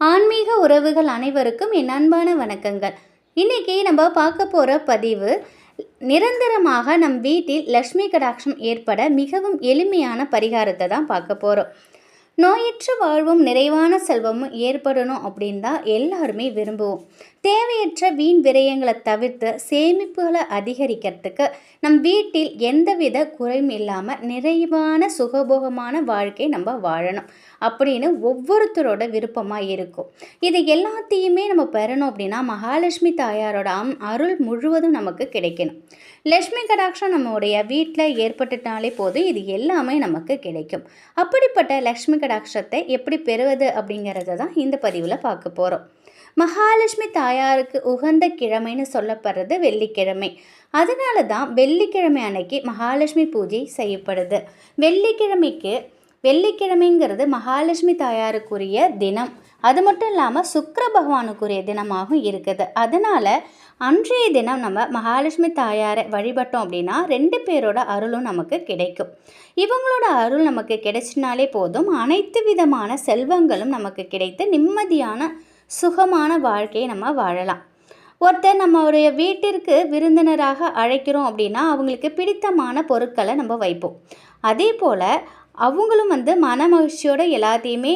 ஆன்மீக உறவுகள் அனைவருக்கும் என் அன்பான வணக்கங்கள். இன்னைக்கு நம்ம பார்க்க போகிற பதிவு நிரந்தரமாக நம் வீட்டில் லக்ஷ்மி கடாட்சம் ஏற்பட மிகவும் எளிமையான பரிகாரத்தை தான் பார்க்க போகிறோம் நோயற்ற வாழ்வும் நிறைவான செல்வமும் ஏற்படணும் அப்படின்னு தான் எல்லாருமே விரும்புவோம். தேவையற்ற வீண் விரயங்களை தவிர்த்து சேமிப்புகளை அதிகரிக்கிறதுக்கு நம் வீட்டில் எந்தவித குறையும் இல்லாமல் நிறைவான சுகபோகமான வாழ்க்கை நம்ம வாழணும் அப்படின்னு ஒவ்வொருத்தரோட விருப்பமாக இருக்கும். இது எல்லாத்தையுமே நம்ம பெறணும் அப்படின்னா மகாலட்சுமி தாயாரோட அருள் முழுவதும் நமக்கு கிடைக்கணும். லக்ஷ்மி கடாட்சம் நம்மளுடைய வீட்டில் ஏற்பட்டுட்டாலே போதும் இது எல்லாமே நமக்கு கிடைக்கும். அப்படிப்பட்ட லக்ஷ்மி கடாட்சத்தை எப்படி பெறுவது அப்படிங்கிறத தான் இந்த பதிவில் பார்க்க போகிறோம் மகாலட்சுமி தாயாருக்கு உகந்த கிழமைன்னு சொல்லப்படுறது வெள்ளிக்கிழமை. அதனால தான் வெள்ளிக்கிழமை அன்னைக்கு மகாலட்சுமி பூஜை செய்யப்படுது. வெள்ளிக்கிழமைக்கு வெள்ளிக்கிழமைங்கிறது மகாலட்சுமி தாயாருக்குரிய தினம். அது மட்டும் இல்லாமல் சுக்கர பகவானுக்குரிய தினமாகவும் இருக்குது. அதனால் அன்றைய தினம் நம்ம மகாலட்சுமி தாயாரை வழிபட்டோம் அப்படின்னா ரெண்டு பேரோட அருளும் நமக்கு கிடைக்கும். இவங்களோட அருள் நமக்கு கிடைச்சினாலே போதும். அனைத்து விதமான செல்வங்களும் நமக்கு கிடைத்து நிம்மதியான சுகமான வாழ்க்கையை நம்ம வாழலாம். ஒருத்தர் நம்மளுடைய வீட்டிற்கு விருந்தினராக அழைக்கிறோம் அப்படின்னா அவங்களுக்கு பிடித்தமான பொருட்களை நம்ம வைப்போம். அதே போல் அவங்களும் வந்து மன மகிழ்ச்சியோட எல்லாத்தையுமே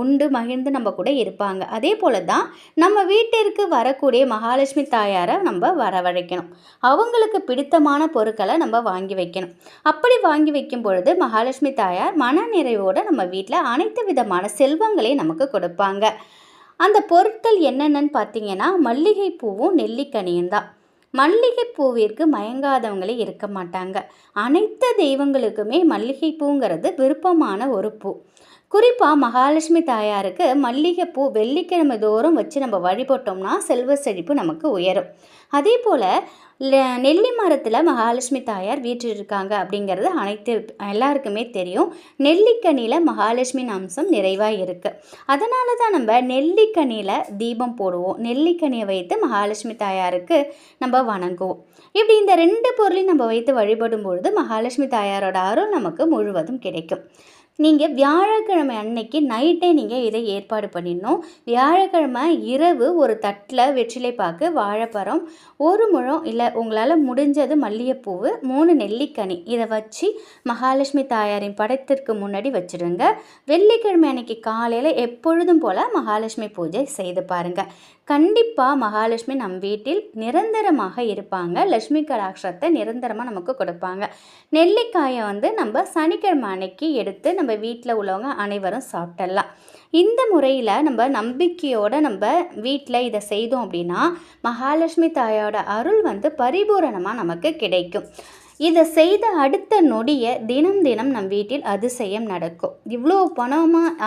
உண்டு மகிழ்ந்து நம்ம கூட இருப்பாங்க. அதே போல் தான் நம்ம வீட்டிற்கு வரக்கூடிய மகாலட்சுமி தாயாரை நம்ம வரவழைக்கணும். அவங்களுக்கு பிடித்தமான பொருட்களை நம்ம வாங்கி வைக்கணும். அப்படி வாங்கி வைக்கும் பொழுது மகாலட்சுமி தாயார் மன நிறைவோடு நம்ம வீட்டில் அனைத்து விதமான செல்வங்களையும் நமக்கு கொடுப்பாங்க. அந்த பொருட்கள் என்னென்னு பார்த்தீங்கன்னா மல்லிகை பூவும் நெல்லிக்கனியும் தான். மல்லிகைப்பூவிற்கு மயங்காதவங்களே இருக்க மாட்டாங்க. அனைத்து தெய்வங்களுக்குமே மல்லிகைப்பூங்கிறது விருப்பமான ஒரு பூ. குறிப்பாக மகாலட்சுமி தாயாருக்கு மல்லிகைப்பூ வெள்ளிக்கிழமை தோறும் வச்சு நம்ம வழிபட்டோம்னா செல்வ செழிப்பு நமக்கு உயரும். அதே போல் நெல்லி மரத்தில் மகாலட்சுமி தாயார் வீற்றிருக்காங்க அப்படிங்கிறது அனைத்து எல்லாருக்குமே தெரியும். நெல்லிக்கனியில் மகாலட்சுமி அம்சம் நிறைவாக இருக்குது அதனால தான் நம்ம நெல்லிக்கனியில் தீபம் போடுவோம். நெல்லிக்கனியை வைத்து மகாலட்சுமி தாயாருக்கு நம்ம வணங்குவோம். இப்படி இந்த ரெண்டு பொருளையும் நம்ம வைத்து வழிபடும் பொழுது மகாலட்சுமி தாயாரோட அருள் நமக்கு முழுவதும் கிடைக்கும். நீங்கள் வியாழக்கிழமை அன்னைக்கு நைட்டே நீங்கள் இதை ஏற்பாடு பண்ணிடணும். வியாழக்கிழமை இரவு ஒரு தட்டில் வெற்றிலை பாக்கு வாழைப்பழம் ஒரு முழம் இல்லை உங்களால் முடிஞ்சது மல்லிகைப்பூவு மூணு நெல்லிக்கனி. இதை வச்சு மகாலட்சுமி தாயாரின் படத்திற்கு முன்னாடி வச்சுடுங்க. வெள்ளிக்கிழமை அன்னைக்கு காலையில் எப்பொழுதும் போல் மகாலட்சுமி பூஜை செய்து பாருங்கள் கண்டிப்பாக மகாலட்சுமி நம் வீட்டில் நிரந்தரமாக இருப்பாங்க. லட்சுமி கடாட்சத்தை நிரந்தரமாக நமக்கு கொடுப்பாங்க. நெல்லிக்காயை வந்து நம்ம சனிக்கிழமை அன்னைக்கு எடுத்து நம்ம நம்ம வீட்டில் உள்ளவங்க அனைவரும் சாப்பிடலாம். இந்த முறையில் நம்ம நம்பிக்கையோடு நம்ம வீட்டில் இதை செய்தோம் அப்படின்னா மகாலட்சுமி தாயோட அருள் வந்து பரிபூரணமாக நமக்கு கிடைக்கும். இதை செய்த அடுத்த நொடியை தினம் தினம் நம் வீட்டில் அதிசயம் நடக்கும். இவ்வளோ பணமாக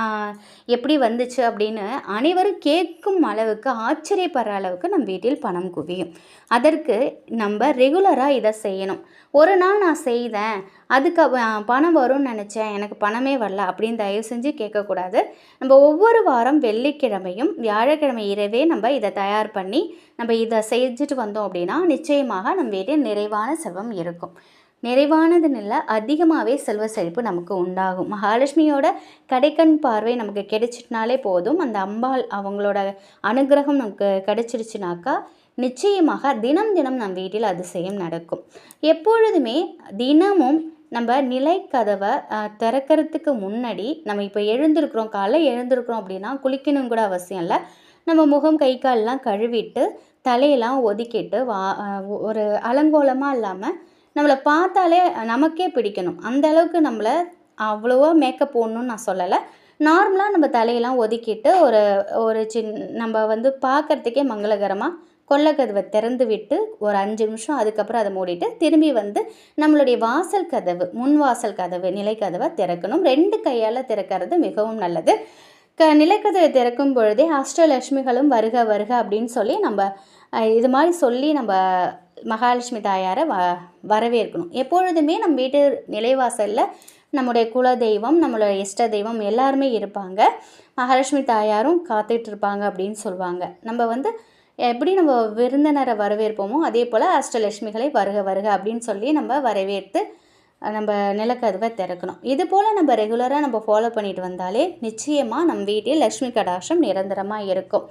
எப்படி வந்துச்சு அப்படின்னு அனைவரும் கேட்கும் அளவுக்கு ஆச்சரியப்படுற அளவுக்கு நம் வீட்டில் பணம் குவியும். அதற்கு நம்ம ரெகுலராக இதை செய்யணும். ஒரு நாள் நான் செய்தேன் அதுக்கு பணம் வரும்னு நினச்சேன் எனக்கு பணமே வரல அப்படின்னு தயவு செஞ்சு கேட்கக்கூடாது. நம்ம ஒவ்வொரு வாரம் வெள்ளிக்கிழமையும் வியாழக்கிழமை இரவே நம்ம இதை தயார் பண்ணி நம்ம இதை செஞ்சுட்டு வந்தோம் அப்படின்னா நிச்சயமாக நம்ம வீட்டில் நிறைவான செல்வம் இருக்கும். நிறைவானதுன்னு இல்லை அதிகமாகவே செல்வ செழிப்பு நமக்கு உண்டாகும். மகாலட்சுமியோட கடைக்கண் பார்வை நமக்கு கிடைச்சிட்டுனாலே போதும். அந்த அம்பாள் அவங்களோட அனுகிரகம் நமக்கு கிடைச்சிருச்சுனாக்கா நிச்சயமாக தினம் தினம் நம் வீட்டில் அதிசயம் நடக்கும். எப்பொழுதுமே தினமும் நம்ம நிலை கதவை திறக்கிறதுக்கு முன்னாடி நம்ம இப்போ எழுந்திருக்கிறோம் காலைல எழுந்திருக்கிறோம் அப்படின்னா குளிக்கணும் கூட அவசியம் இல்லை. நம்ம முகம் கை கால்லாம் கழுவிட்டு தலையெல்லாம் ஒதுக்கிட்டு வா ஒரு அலங்கோலமாக இல்லாமல் நம்மளை பார்த்தாலே நமக்கே பிடிக்கணும். அந்த அளவுக்கு நம்மளை அவ்வளோவா மேக்கப் போடணும்னு நான் சொல்லலை. நார்மலாக நம்ம தலையெல்லாம் ஒதுக்கிட்டு ஒரு ஒரு சின் நம்ம வந்து பார்க்குறதுக்கே மங்களகரமாக கொல்லக்கதவை திறந்து விட்டு ஒரு அஞ்சு நிமிஷம் அதுக்கப்புறம் அதை மூடிட்டு திரும்பி வந்து நம்மளுடைய வாசல் கதவு முன் வாசல் கதவு நிலைக்கதவை திறக்கணும். ரெண்டு கையால் திறக்கிறது மிகவும் நல்லது. க நிலக்கதிரை திறக்கும் பொழுதே அஷ்டலட்சுமிகளும் வருக வருக அப்படின்னு சொல்லி நம்ம இது மாதிரி சொல்லி நம்ம மகாலட்சுமி தாயாரை வ வரவேற்கணும். எப்பொழுதுமே நம்ம வீட்டு நிலைவாசலில் நம்முடைய குல தெய்வம் நம்மளோட இஷ்ட தெய்வம் எல்லாருமே இருப்பாங்க. மகாலட்சுமி தாயாரும் காத்துட்டு இருப்பாங்க அப்படின்னு சொல்லுவாங்க நம்ம வந்து எப்படி நம்ம விருந்தினரை வரவேற்போமோ அதே போல் அஷ்டலட்சுமிகளை வருக வருக அப்படின்னு சொல்லி நம்ம வரவேற்று நம்ம நிலக்கதவை திறக்கணும். இது போல் நம்ம ரெகுலராக நம்ம ஃபாலோ பண்ணிட்டு வந்தாலே நிச்சயமாக நம்ம வீட்டில் லக்ஷ்மி கடாஷம் நிரந்தரமாக இருக்கும்.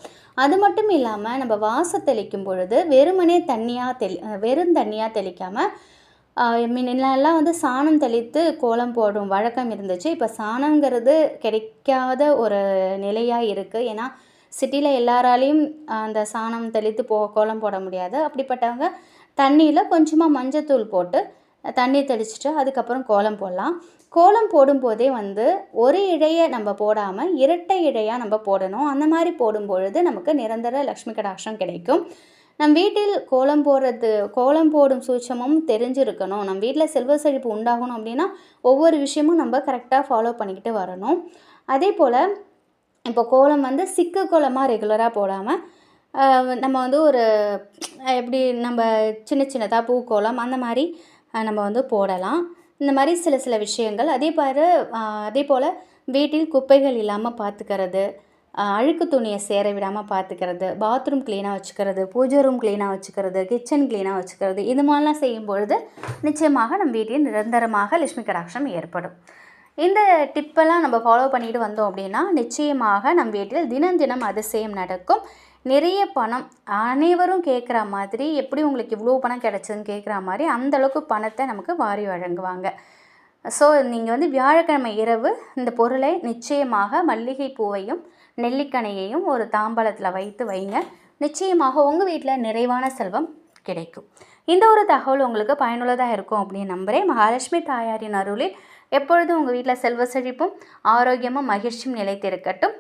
அது மட்டும் இல்லாமல் நம்ம வாச தெளிக்கும் பொழுது வெறுமனே தண்ணியாக தெளி வெறும் தண்ணியாக தெளிக்காமல் முன்னெல்லாம் வந்து சாணம் தெளித்து கோலம் போடும் வழக்கம் இருந்துச்சு. இப்போ சாணங்கிறது கிடைக்காத ஒரு நிலையாக இருக்குது ஏன்னா சிட்டியில் எல்லாராலையும் அந்த சாணம் தெளித்து போ கோலம் போட முடியாது. அப்படிப்பட்டவங்க தண்ணியில் கொஞ்சமாக மஞ்சத்தூள் போட்டு தண்ணி தெளிச்சுட்டு அதுக்கப்புறம் கோலம் போடலாம். கோலம் போடும்போதே வந்து ஒரு இழையை நம்ம போடாமல் இரட்டை இழையாக நம்ம போடணும். அந்த மாதிரி போடும் பொழுது நமக்கு நிரந்தர லக்ஷ்மி கடாட்சம் கிடைக்கும். நம் வீட்டில் கோலம் போடுறது கோலம் போடும் சூட்சமும் தெரிஞ்சிருக்கணும். நம்ம வீட்டில் செல்வ செழிப்பு உண்டாகணும் அப்படின்னா ஒவ்வொரு விஷயமும் நம்ம கரெக்டாக ஃபாலோ பண்ணிக்கிட்டு வரணும். அதே போல் இப்போ கோலம் வந்து சிக்கு கோலமாக ரெகுலராக போடாமல் நம்ம வந்து ஒரு எப்படி நம்ம சின்ன சின்னதாக பூக்கோலம் அந்த மாதிரி நம்ம வந்து போடலாம். இந்த மாதிரி சில சில விஷயங்கள். அதே பாரு அதே போல் வீட்டில் குப்பைகள் இல்லாமல் பார்த்துக்கிறது அழுக்கு துணியை சேர விடாமல் பார்த்துக்கிறது பாத்ரூம் க்ளீனாக வச்சுக்கிறது பூஜை ரூம் க்ளீனாக வச்சுக்கிறது கிச்சன் க்ளீனாக வச்சுக்கிறது இது மாதிரிலாம் செய்யும் பொழுது நிச்சயமாக நம்ம வீட்டில் நிரந்தரமாக லட்சுமி கடாட்சம் ஏற்படும். இந்த டிப்பெல்லாம் நம்ம ஃபாலோ பண்ணிட்டு வந்தோம் அப்படின்னா நிச்சயமாக நம் வீட்டில் தினம் தினம் அதிசயம் நடக்கும். நிறைய பணம் அனைவரும் கேட்குற மாதிரி எப்படி உங்களுக்கு இவ்வளோ பணம் கிடச்சதுன்னு கேட்குற மாதிரி அந்தளவுக்கு பணத்தை நமக்கு வாரி வழங்குவாங்க. ஸோ நீங்கள் வந்து வியாழக்கிழமை இரவு இந்த பொருளை நிச்சயமாக மல்லிகை பூவையும் நெல்லிக்கனையையும் ஒரு தாம்பாளத்தில் வைத்து வைங்க. நிச்சயமாக உங்கள் வீட்டில் நிறைவான செல்வம் கிடைக்கும். இந்த ஒரு தகவல் உங்களுக்கு பயனுள்ளதாக இருக்கும் அப்படின்னு நம்புகிறேன் மகாலட்சுமி தாயாரின் அருளில் எப்பொழுதும் உங்கள் வீட்டில் செல்வ செழிப்பும் ஆரோக்கியமும் மகிழ்ச்சியும் நிலைத்திருக்கட்டும்.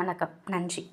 வணக்கம். நன்றி.